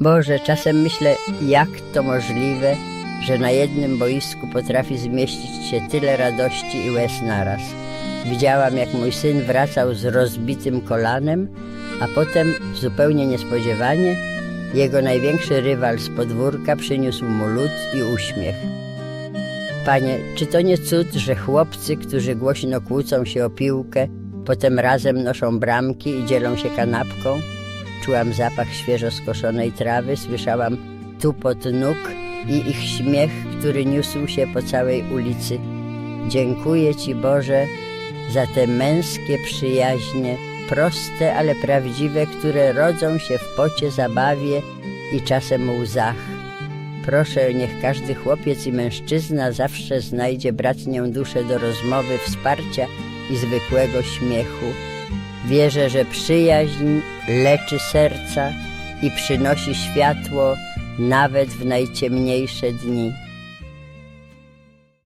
Boże, czasem myślę, jak to możliwe, że na jednym boisku potrafi zmieścić się tyle radości i łez naraz. Widziałam, jak mój syn wracał z rozbitym kolanem, a potem, zupełnie niespodziewanie, jego największy rywal z podwórka przyniósł mu lód i uśmiech. Panie, czy to nie cud, że chłopcy, którzy głośno kłócą się o piłkę, potem razem noszą bramki i dzielą się kanapką? Czułam zapach świeżo skoszonej trawy, słyszałam tupot nóg i ich śmiech, który niósł się po całej ulicy. Dziękuję Ci, Boże, za te męskie przyjaźnie, proste, ale prawdziwe, które rodzą się w pocie, zabawie i czasem łzach. Proszę, niech każdy chłopiec i mężczyzna zawsze znajdzie bratnią duszę do rozmowy, wsparcia i zwykłego śmiechu. Wierzę, że przyjaźń leczy serca i przynosi światło nawet w najciemniejsze dni.